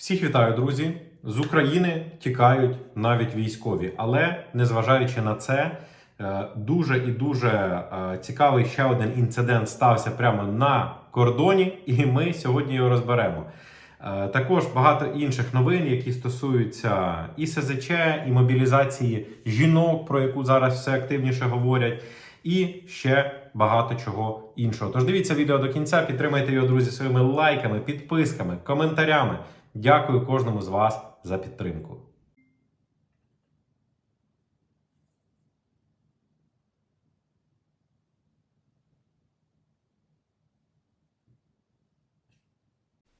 Всіх вітаю, друзі! З України тікають навіть військові, але незважаючи на це, е, дуже і дуже е, цікавий ще один інцидент стався прямо на кордоні, і ми сьогодні його розберемо. Е, Також багато інших новин, які стосуються і СЗЧ, і мобілізації жінок, про яку зараз все активніше говорять, і ще багато чого іншого. Тож дивіться відео до кінця, підтримайте його, друзі, своїми лайками, підписками, коментарями. Дякую кожному з вас за підтримку.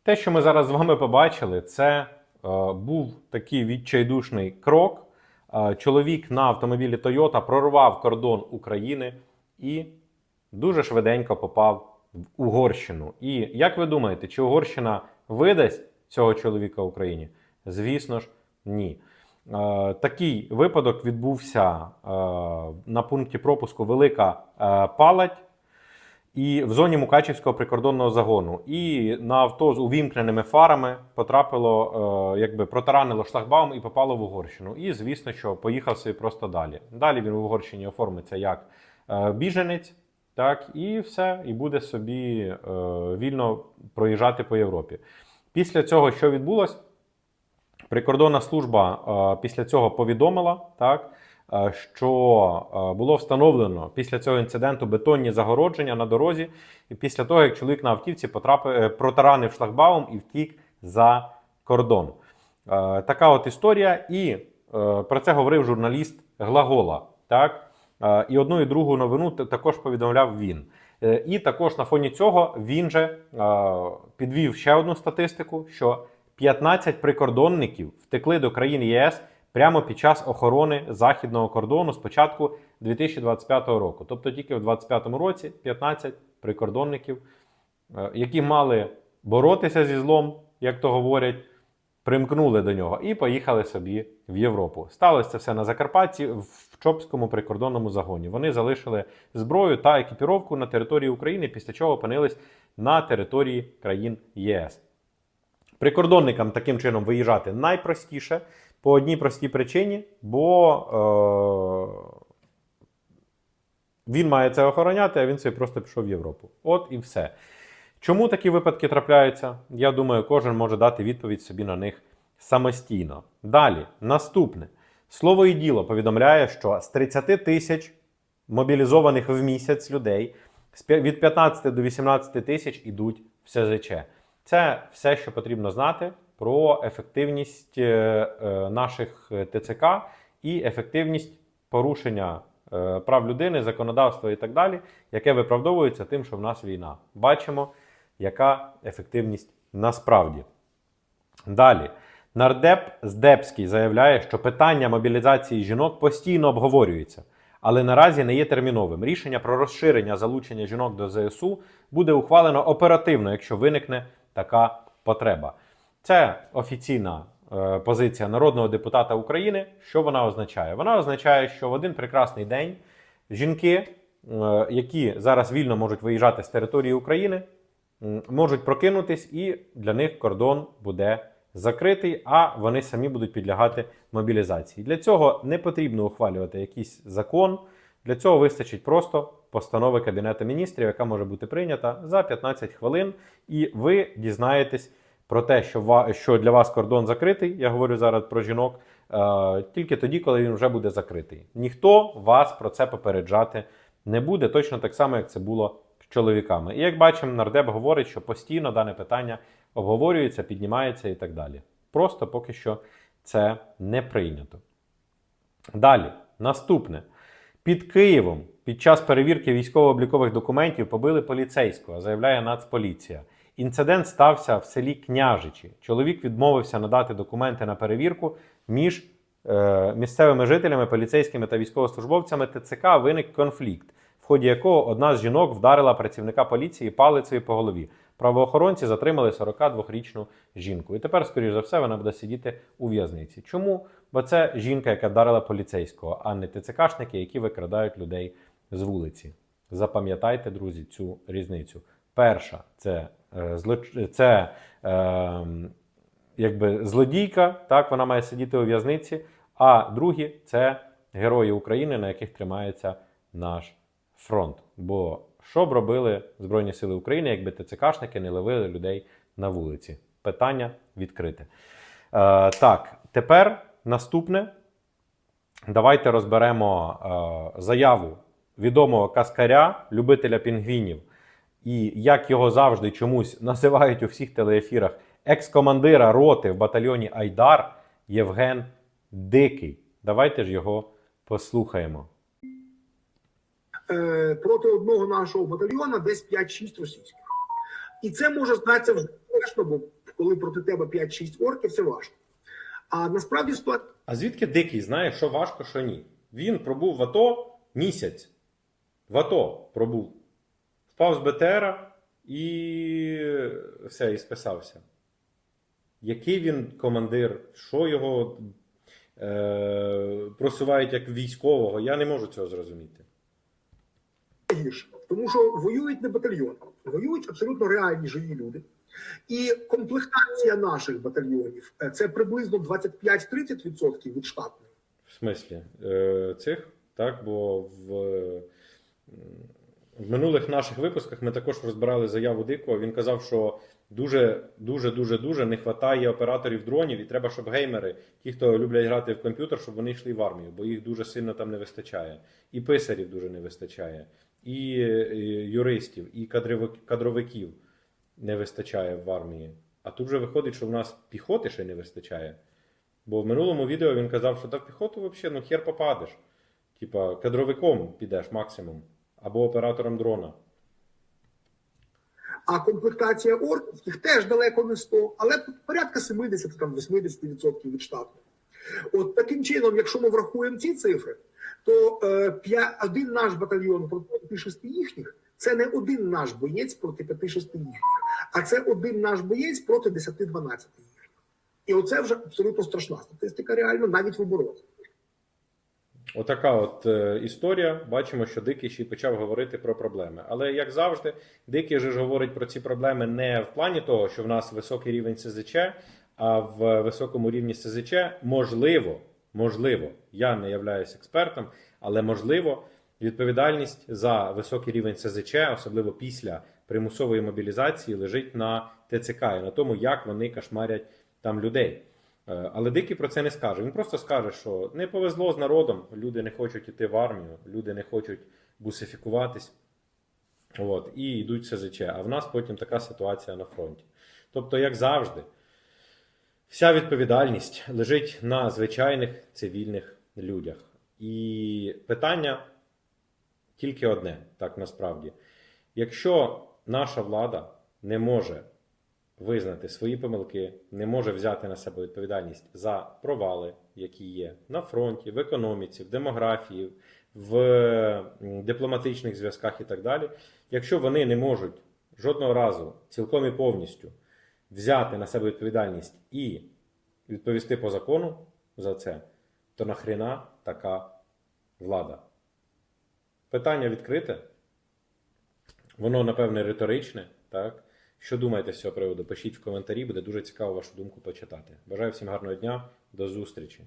Те, що ми зараз з вами побачили, це е, був такий відчайдушний крок. Е, чоловік на автомобілі Toyota прорвав кордон України і дуже швиденько попав в Угорщину. І як ви думаєте, чи Угорщина видасть цього чоловіка Україні? Звісно ж, ні. Е, такий випадок відбувся е, на пункті пропуску Велика е, Палать і в зоні Мукачівського прикордонного загону. І на авто з увімкненими фарами потрапило, якби протаранило шлагбаум і попало в Угорщину. І звісно, що поїхав собі просто далі. Далі він в Угорщині оформиться як біженець, так, і все, і буде собі вільно проїжджати по Європі. Після цього, що відбулось? Прикордонна служба е, після цього повідомила, так, е, що е, було встановлено після цього інциденту бетонні загородження на дорозі, і після того, як чоловік на автівці потрапив, протаранив шлагбаум і втік за кордон. Така от історія, і про це говорив журналіст Глагола. Так? І одну і другу новину також повідомляв він. Е, І також на фоні цього він же е, підвів ще одну статистику: що 15 прикордонників втекли до країн ЄС прямо під час охорони західного кордону з початку 2025 року. Тобто тільки в 2025 році 15 прикордонників, е, які мали боротися зі злом, як то говорять, примкнули до нього і поїхали собі в Європу. Сталося це все на Закарпатті в Чопському прикордонному загоні. Вони залишили зброю та екіпіровку на території України, після чого опинились на території країн ЄС. Прикордонникам таким чином виїжджати найпростіше по одній простій причині, бо е- він має це охороняти, а він собі просто пішов в Європу. От і все. Чому такі випадки трапляються? Я думаю, кожен може дати відповідь собі на них самостійно. Далі, наступне. Слово і діло повідомляє, що з 30 тисяч мобілізованих в місяць людей від 15 до 18 тисяч ідуть в СЗЧ. Це все, що потрібно знати про ефективність е, е, наших е, ТЦК і ефективність порушення прав людини, законодавства і так далі, яке виправдовується тим, що в нас війна. Бачимо, яка ефективність насправді. Далі. Нардеп Здебський заявляє, що питання мобілізації жінок постійно обговорюється, але наразі не є терміновим. Рішення про розширення залучення жінок до ЗСУ буде ухвалено оперативно, якщо виникне така потреба. Це офіційна е, позиція народного депутата України. Що вона означає? Вона означає, що в один прекрасний день жінки, е, які зараз вільно можуть виїжджати з території України, можуть прокинутись, і для них кордон буде закритий, а вони самі будуть підлягати мобілізації. Для цього не потрібно ухвалювати якийсь закон. Для цього вистачить просто постанови Кабінету міністрів, яка може бути прийнята за 15 хвилин, і ви дізнаєтесь про те, що, що для вас кордон закритий. Я говорю зараз про жінок, е, тільки тоді, коли він вже буде закритий. Ніхто вас про це попереджати не буде, точно так само, як це було чоловіками. І як бачимо, нардеп говорить, що постійно дане питання обговорюється, піднімається і так далі. Просто поки що це не прийнято. Далі, наступне. Під Києвом під час перевірки військово-облікових документів побили поліцейського, заявляє Нацполіція. Інцидент стався в селі Княжичі. Чоловік відмовився надати документи на перевірку між е, місцевими жителями, поліцейськими та військовослужбовцями ТЦК виник конфлікт, ході якого одна з жінок вдарила працівника поліції палицею по голові. Правоохоронці затримали 42-річну жінку. І тепер, скоріш за все, вона буде сидіти у в'язниці. Чому? Бо це жінка, яка вдарила поліцейського, а не ТЦКшники, які викрадають людей з вулиці. Запам'ятайте, друзі, цю різницю. Перша це, е, злоч... це е, якби злодійка, так, вона має сидіти у в'язниці. А другі це герої України, на яких тримається наш фронт. Бо що б робили Збройні Сили України, якби ТЦКшники не ловили людей на вулиці? Питання відкрите. Е, так, тепер наступне. Давайте розберемо е, заяву відомого каскаря, любителя пінгвінів, і як його завжди чомусь називають у всіх телеефірах екс-командира роти в батальйоні Айдар Євген Дикий. Давайте ж його послухаємо. Е, проти одного нашого батальйона десь 5-6 російських. І це може здатися вже страшно, бо коли проти тебе 5-6 орків, це важко. А насправді ситуація А звідки дикий знає, що важко, що ні? Він пробув в АТО місяць. В АТО пробув. Впав з БТРа і все, і списався. Який він командир, що його е, просувають як військового, я не можу цього зрозуміти. Гірше, тому що воюють не батальйони, воюють абсолютно реальні живі люди. І комплектація наших батальйонів е, це приблизно 25-30% від штатної. В смислі е, цих, так, бо в, в минулих наших випусках ми також розбирали заяву Дикого. Він казав, що дуже, дуже, дуже, дуже не вистачає операторів дронів, і треба, щоб геймери, ті, хто люблять грати в комп'ютер, щоб вони йшли в армію, бо їх дуже сильно там не вистачає. І писарів дуже не вистачає, і, е, юристів, і кадровиків не вистачає в армії. А тут же виходить, що в нас піхоти ще не вистачає. Бо в минулому відео він казав, що та в піхоту взагалі ну хер попадеш. Типа кадровиком підеш максимум, або оператором дрона. А комплектація орківських теж далеко не 100, але порядка 70 там 80% від штатної. От таким чином, якщо ми врахуємо ці цифри, то е, один наш батальйон проти 5-6 їхніх це не один наш боєць проти 5-6 їхніх, а це один наш боєць проти 10-12 їхніх. І оце вже абсолютно страшна статистика, реально навіть в обороні. Отака от е, історія. Бачимо, що Дикий ще й почав говорити про проблеми. Але як завжди, Дикий ж говорить про ці проблеми не в плані того, що в нас високий рівень СЗЧ, а в високому рівні СЗЧ можливо, можливо, я не являюсь експертом, але можливо, відповідальність за високий рівень СЗЧ, особливо після примусової мобілізації, лежить на ТЦК і на тому, як вони кошмарять там людей. Е, Але Дикий про це не скаже. Він просто скаже, що не повезло з народом, люди не хочуть іти в армію, люди не хочуть бусифікуватись. От, і йдуть в СЗЧ. А в нас потім така ситуація на фронті. Тобто, як завжди, вся відповідальність лежить на звичайних цивільних людях. І питання тільки одне, так насправді. Якщо наша влада не може визнати свої помилки, не може взяти на себе відповідальність за провали, які є на фронті, в економіці, в демографії, в дипломатичних зв'язках і так далі. Якщо вони не можуть жодного разу цілком і повністю взяти на себе відповідальність і відповісти по закону за це, то нахрена така влада? Питання відкрите. Воно, напевне, риторичне, так? Що думаєте з цього приводу? Пишіть в коментарі, буде дуже цікаво вашу думку почитати. Бажаю всім гарного дня, до зустрічі!